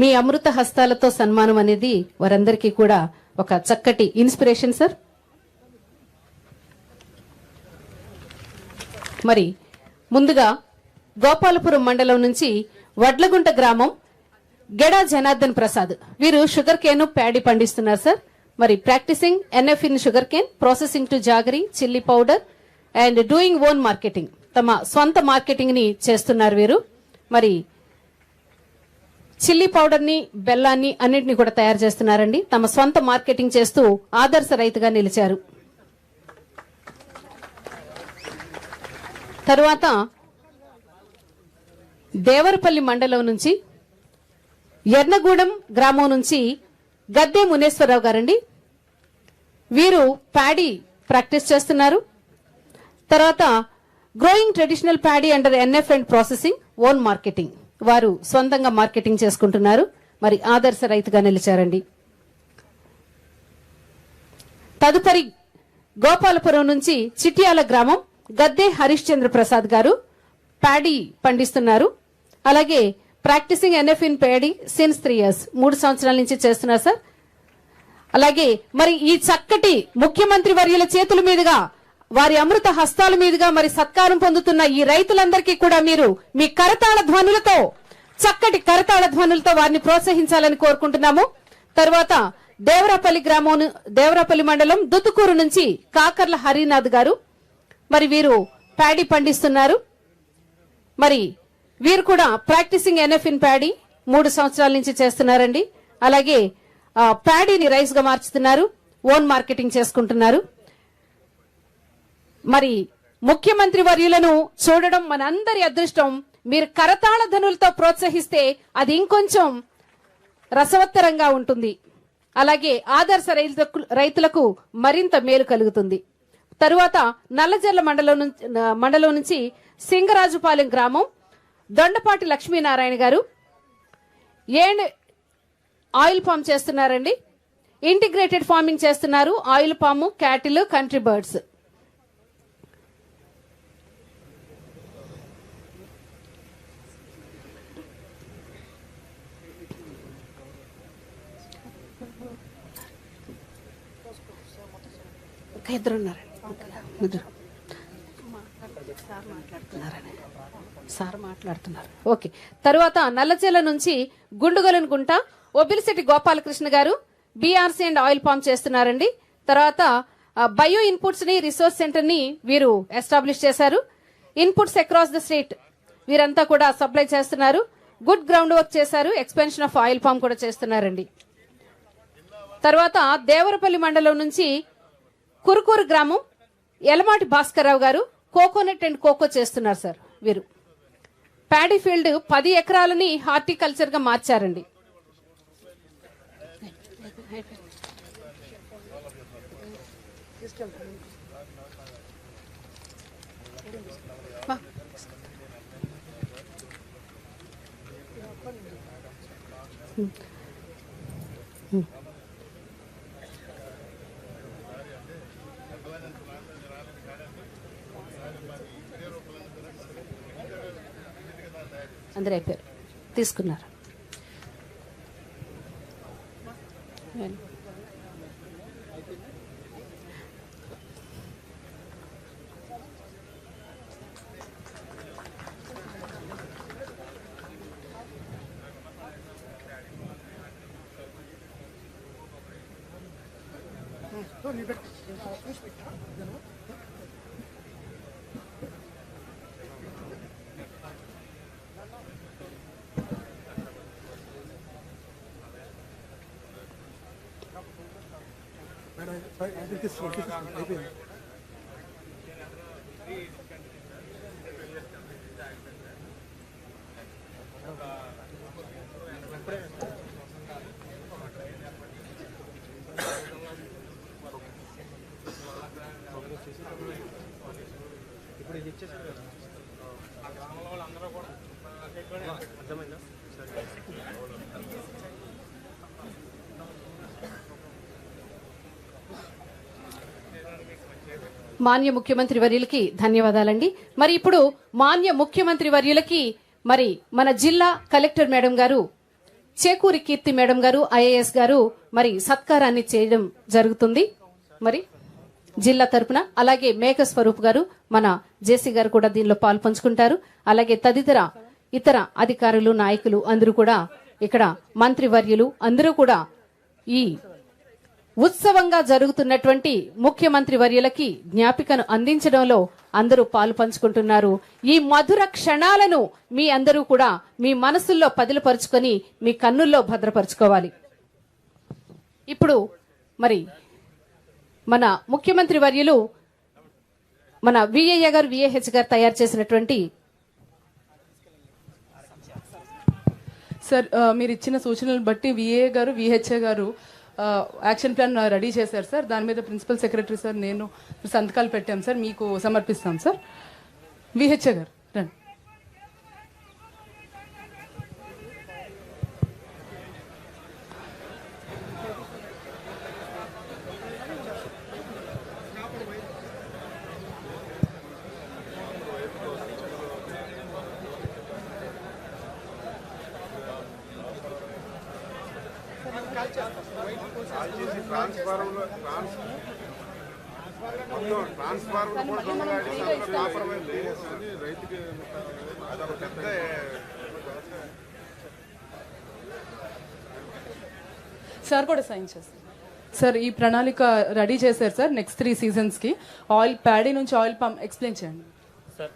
మీ అమృత హస్తాలతో సన్మానం అనేది వారందరికీ కూడా ఒక చక్కటి ఇన్స్పిరేషన్ సార్. మరి ముందుగా గోపాలపురం మండలం నుంచి వడ్లగుంట గ్రామం గెడా జనార్దన్ ప్రసాద్. వీరు షుగర్ కేన్ ప్యాడీ పండిస్తున్నారు సార్. మరి practising NF in sugar cane processing to jaggery chilli powder and doing own marketing. తమ స్వంత మార్కెటింగ్ని చేస్తున్నారు వీరు. మరి చిల్లీ పౌడర్ని బెల్లాన్ని అన్నింటినీ కూడా తయారు చేస్తున్నారండి. తమ సొంత మార్కెటింగ్ చేస్తూ ఆదర్శ రైతుగా నిలిచారు. తరువాత దేవరపల్లి మండలం నుంచి ఎర్నగూడెం గ్రామం నుంచి గద్దె మునేశ్వరరావు గారండి. వీరు ప్యాడీ ప్రాక్టీస్ చేస్తున్నారు. తర్వాత growing traditional paddy under NF and processing own marketing. వారు సొంతంగా మార్కెటింగ్ చేసుకుంటున్నారు. మరి ఆదర్శ రైతుగా నిలిచారండి. తదుపరి గోపాలపురం నుంచి చిట్యాల గ్రామం గద్దె హరిశ్చంద్ర ప్రసాద్ గారు ప్యాడీ పండిస్తున్నారు. అలాగే practising NF in paddy since three years మూడు సంవత్సరాల నుంచి చేస్తున్నారు సార్. అలాగే మరి ఈ చక్కటి ముఖ్యమంత్రి వర్యుల చేతుల మీదుగా వారి అమృత హస్తాల మీదుగా మరి సత్కారం పొందుతున్న ఈ రైతులందరికీ కూడా మీరు మీ కరతాళ ధ్వనులతో చక్కటి కరతాళ ధ్వనులతో వారిని ప్రోత్సహించాలని కోరుకుంటున్నాము. తర్వాత దేవరాపల్లి గ్రామం దేవరాపల్లి మండలం దుతుకూరు నుంచి కాకర్ల హరినాథ్ గారు. మరి వీరు ప్యాడీ పండిస్తున్నారు. మరి వీరు కూడా ప్రాక్టీసింగ్ ఎన్ఎఫ్ ఇన్ ప్యాడీ మూడు సంవత్సరాల నుంచి చేస్తున్నారండి. అలాగే ప్యాడీని రైస్గా మార్చుతున్నారు ఓన్ మార్కెటింగ్ చేసుకుంటున్నారు. మరి ముఖ్యమంత్రి వర్యులను చూడడం మనందరి అదృష్టం. మీరు కరతాళ ధనులతో ప్రోత్సహిస్తే అది ఇంకొంచెం రసవత్తరంగా ఉంటుంది. అలాగే ఆదర్శ రైతులకు రైతులకు మరింత మేలు కలుగుతుంది. తరువాత నల్లజర్ల మండలం నుంచి మండలం నుంచి సింగరాజుపాలెం గ్రామం దొండపాటి లక్ష్మీనారాయణ గారు ఏండ్ ఆయిల్ పామ్ చేస్తున్నారండి? ఇంటిగ్రేటెడ్ ఫార్మింగ్ చేస్తున్నారు. Oil palm cattle country birds. అక్క ఇద్దరు ఉన్నారండి. ఇద్దరు సార్ మాట్లాడుతున్నారు. ఓకే. తర్వాత నల్లచెల నుంచి గుండుగలనుకుంట ఒబిలిశెట్టి గోపాలకృష్ణ గారు బీఆర్సీ అండ్ ఆయిల్ పామ్ చేస్తున్నారండి. తర్వాత బయో ఇన్పుట్స్ని రిసోర్స్ సెంటర్ని వీరు ఎస్టాబ్లిష్ చేశారు. ఇన్పుట్స్ అక్రాస్ ద స్టేట్ వీరంతా కూడా సప్లై చేస్తున్నారు. గుడ్ గ్రౌండ్ వర్క్ చేశారు. ఎక్స్పెన్షన్ ఆఫ్ ఆయిల్ పామ్ కూడా చేస్తున్నారండి. తర్వాత దేవరపల్లి మండలం నుంచి కురుకూరు గ్రామం ఎలమాటి భాస్కర్రావు గారు కోకోనట్ అండ్ కోకో చేస్తున్నారు సార్ వీరు. ప్యాడీ ఫీల్డ్ పది ఎకరాలని హార్టికల్చర్గా మార్చారండి. అందరూ అయిపోయారు. తీసుకున్నారు. అయిపోయింది ఇప్పుడు ఇది ఇచ్చేసారు కదా ఆ గ్రామంలో వాళ్ళందరూ కూడా అర్థమైందా సరే మాన్య ముఖ్యమంత్రి వర్యులకి ధన్యవాదాలండి. మరి ఇప్పుడు మాన్య ముఖ్యమంత్రి వర్యులకి మరి మన జిల్లా కలెక్టర్ మేడం గారు చేకూరి కీర్తి మేడం గారు ఐఏఎస్ గారు మరి సత్కారాన్ని చేయడం జరుగుతుంది. మరి జిల్లా తరపున అలాగే మేక స్వరూప్ గారు మన జేసీ గారు కూడా దీనిలో పాలు పంచుకుంటారు. అలాగే తదితర ఇతర అధికారులు నాయకులు అందరూ కూడా ఇక్కడ మంత్రివర్యులు అందరూ కూడా ఈ ఉత్సవంగా జరుగుతున్నటువంటి ముఖ్యమంత్రి వర్యులకి జ్ఞాపికను అందించడంలో అందరూ పాలు పంచుకుంటున్నారు. ఈ మధుర క్షణాలను మీ అందరూ కూడా మీ మనసుల్లో పదిలపరుచుకొని మీ కన్నుల్లో భద్రపరుచుకోవాలి. ఇప్పుడు మరి మన ముఖ్యమంత్రి వర్యులు మన విఏఏ గారు విఏహెచ్ గారు తయారు చేసినటువంటి సార్ మీరు ఇచ్చిన సూచనలు బట్టి విఏ గారు విహెచ్ఏ గారు యాక్షన్ ప్లాన్ రెడీ చేశారు సార్. దాని మీద ప్రిన్సిపల్ సెక్రటరీ సార్ నేను సంతకాలు పెట్టాం సార్. మీకు సమర్పిస్తాం సార్. విహెచ్ఏ గారు. ట్రాన్స్ఫార్మర్ ట్రాన్స్ మొత్తం ట్రాన్స్ఫార్మర్ కూడా దొంగలాడి రైతుకి అదొక పెద్ద సార్ కూడా సైన్ చేస్తారు. సార్ ఈ ప్రణాళిక రెడీ చేశారు సార్ నెక్స్ట్ త్రీ సీజన్స్కి. ఆయిల్ ప్యాడీ నుంచి ఆయిల్ పంప్ ఎక్స్ప్లెయిన్ చేయండి. సార్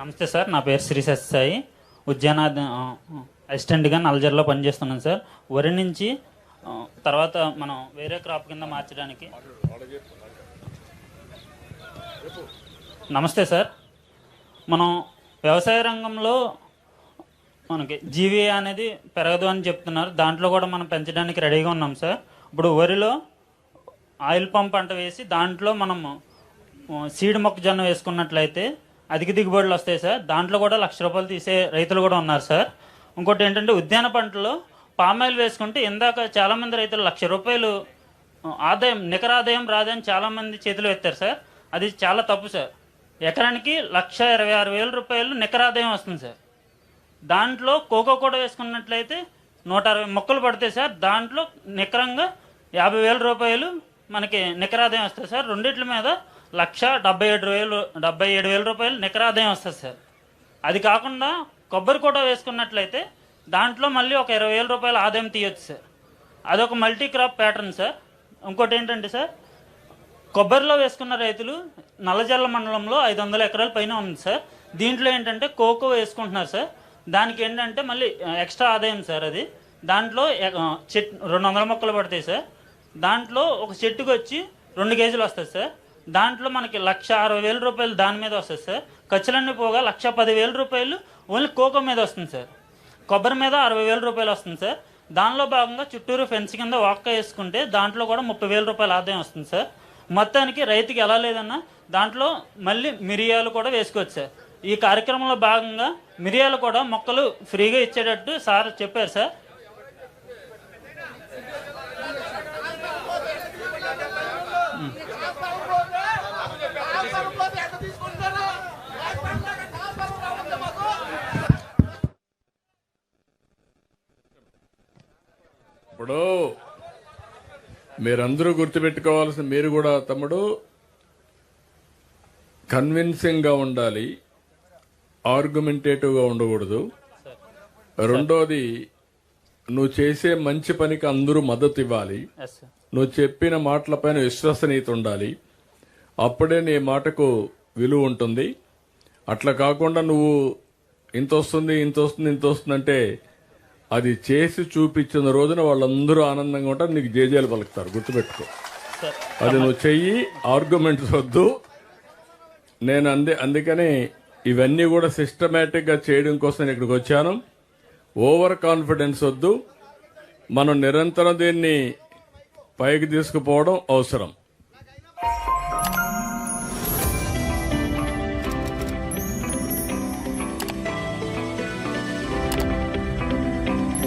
నమస్తే సార్ నా పేరు శ్రీ సత్సాయి ఉద్యాన అసిస్టెంట్గా నల్జర్లో పనిచేస్తున్నాను సార్. వరి నుంచి తర్వాత మనం వేరే క్రాప్ కింద మార్చడానికి. నమస్తే సార్. మనం వ్యవసాయ రంగంలో మనకి జీవీ అనేది పెరగదు అని చెప్తున్నారు. దాంట్లో కూడా మనం పెంచడానికి రెడీగా ఉన్నాం సార్. ఇప్పుడు వరిలో ఆయిల్ పంప్ పంట వేసి దాంట్లో మనము సీడ్ మొక్కజొన్న వేసుకున్నట్లయితే అధిక దిగుబడులు వస్తాయి సార్. దాంట్లో కూడా లక్ష రూపాయలు తీసే రైతులు కూడా ఉన్నారు సార్. ఇంకోటి ఏంటంటే ఉద్యాన పంటలో పామాయిల్ వేసుకుంటే ఇందాక చాలామంది రైతులు లక్ష రూపాయలు ఆదాయం నికర ఆదాయం రాదని చాలామంది చేతిలో ఎత్తారు సార్. అది చాలా తప్పు సార్. ఎకరానికి లక్ష ఇరవై ఆరు వేల రూపాయలు నికర ఆదాయం వస్తుంది సార్. దాంట్లో కోకో కూడా వేసుకున్నట్లయితే నూట అరవై మొక్కలు పడతాయి సార్. దాంట్లో నికరంగా యాభై వేల రూపాయలు మనకి నికరాదాయం వస్తుంది సార్. రెండిట్ల మీద లక్ష డెబ్బై ఏడు వేలు డెబ్బై ఏడు వేల రూపాయలు నికరాదాయం వస్తుంది సార్. అది కాకుండా కొబ్బరి కూడా వేసుకున్నట్లయితే దాంట్లో మళ్ళీ ఒక ఇరవై వేల రూపాయల ఆదాయం తీయొచ్చు సార్. అదొక మల్టీ క్రాప్ ప్యాటర్న్ సార్. ఇంకోటి ఏంటంటే సార్ కొబ్బరిలో వేసుకున్న రైతులు నల్లజల్ల మండలంలో ఐదు వందల ఎకరాల పైన ఉంది సార్. దీంట్లో ఏంటంటే కోకో వేసుకుంటున్నారు సార్. దానికి ఏంటంటే మళ్ళీ ఎక్స్ట్రా ఆదాయం సార్ అది. దాంట్లో ఎ- చెట్ రెండు వందల మొక్కలు పడతాయి సార్. దాంట్లో ఒక చెట్టుకు వచ్చి రెండు కేజీలు వస్తుంది సార్. దాంట్లో మనకి లక్ష అరవై వేల రూపాయలు దాని మీద వస్తుంది సార్. ఖర్చులన్నీ పోగా లక్ష పది వేల రూపాయలు ఓన్లీ కోకో మీద వస్తుంది సార్. కొబ్బరి మీద అరవై వేల రూపాయలు వస్తుంది సార్. దానిలో భాగంగా చుట్టూరు ఫెన్స్ కింద వాక్క వేసుకుంటే దాంట్లో కూడా ముప్పై వేల రూపాయల ఆదాయం వస్తుంది సార్. మొత్తానికి రైతుకి ఎలా లేదన్నా దాంట్లో మళ్ళీ మిరియాలు కూడా వేసుకోవచ్చు సార్. ఈ కార్యక్రమంలో భాగంగా మిరియాలు కూడా మొక్కలు ఫ్రీగా ఇచ్చేటట్టు సార్ చెప్పారు సార్. మీరందరూ గుర్తుపెట్టుకోవాల్సిన మీరు కూడా తమ్ముడు కన్విన్సింగ్గా ఉండాలి ఆర్గ్యుమెంటేటివ్గా ఉండకూడదు. రెండోది నువ్వు చేసే మంచి పనికి అందరూ మద్దతు ఇవ్వాలి. నువ్వు చెప్పిన మాటలపైన విశ్వసనీయత ఉండాలి. అప్పుడే నీ మాటకు విలువ ఉంటుంది. అట్లా కాకుండా నువ్వు ఇంత వస్తుంది ఇంత వస్తుంది ఇంత వస్తుంది అంటే అది చేసి చూపించిన రోజున వాళ్ళందరూ ఆనందంగా ఉంటారు. నీకు జేజేలు పలుకుతారు. గుర్తుపెట్టుకో. అది నువ్వు చెయ్యి ఆర్గ్యుమెంట్స్ వద్దు. నేను అందే అందుకని ఇవన్నీ కూడా సిస్టమేటిక్గా చేయడం కోసం నేను ఇక్కడికి వచ్చాను. ఓవర్ కాన్ఫిడెన్స్ వద్దు. మనం నిరంతరం దీన్ని పైకి తీసుకుపోవడం అవసరం.